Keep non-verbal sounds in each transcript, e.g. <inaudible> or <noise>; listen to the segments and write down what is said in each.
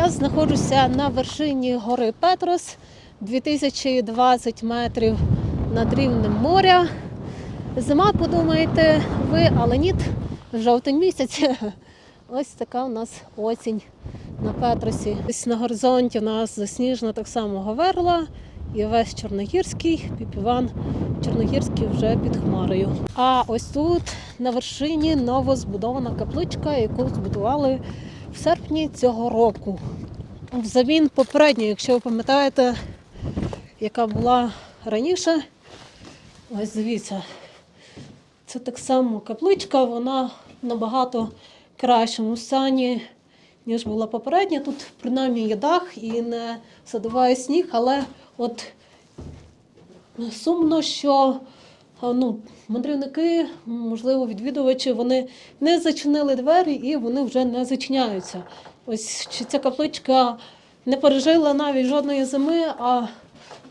Я знаходжуся на вершині гори Петрос, 2020 метрів над рівнем моря. Зима, подумаєте ви, але ні, жовтень місяць. <laughs> Ось така у нас осінь на Петросі. Ось на горизонті у нас засніжена так само Говерла і весь Чорногірський, Піпіван Чорногірський вже під хмарою. А ось тут на вершині новозбудована капличка, яку збудували в серпні цього року. Взамін попередньої, якщо ви пам'ятаєте, яка була раніше, ось дивіться, це так само капличка, вона набагато кращому стані, ніж була попередня. Тут принаймні є дах і не садовий сніг, але от сумно, що ну, мандрівники, можливо, відвідувачі, вони не зачинили двері і вони вже не зачиняються. Ось ця капличка не пережила навіть жодної зими, а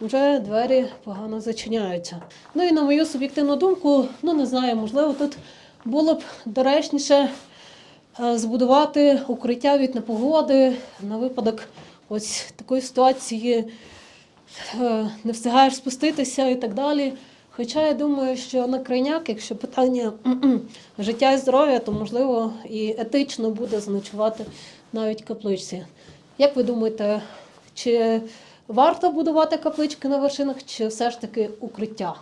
вже двері погано зачиняються. Ну і на мою суб'єктивну думку, ну не знаю, можливо, тут було б доречніше е, збудувати укриття від непогоди на випадок ось такої ситуації е, не встигаєш спуститися і так далі. Хоча я думаю, що на крайняк, якщо питання життя і здоров'я, то можливо і етично буде заночувати навіть капличці. Як ви думаєте, чи варто будувати каплички на вершинах, чи все ж таки укриття?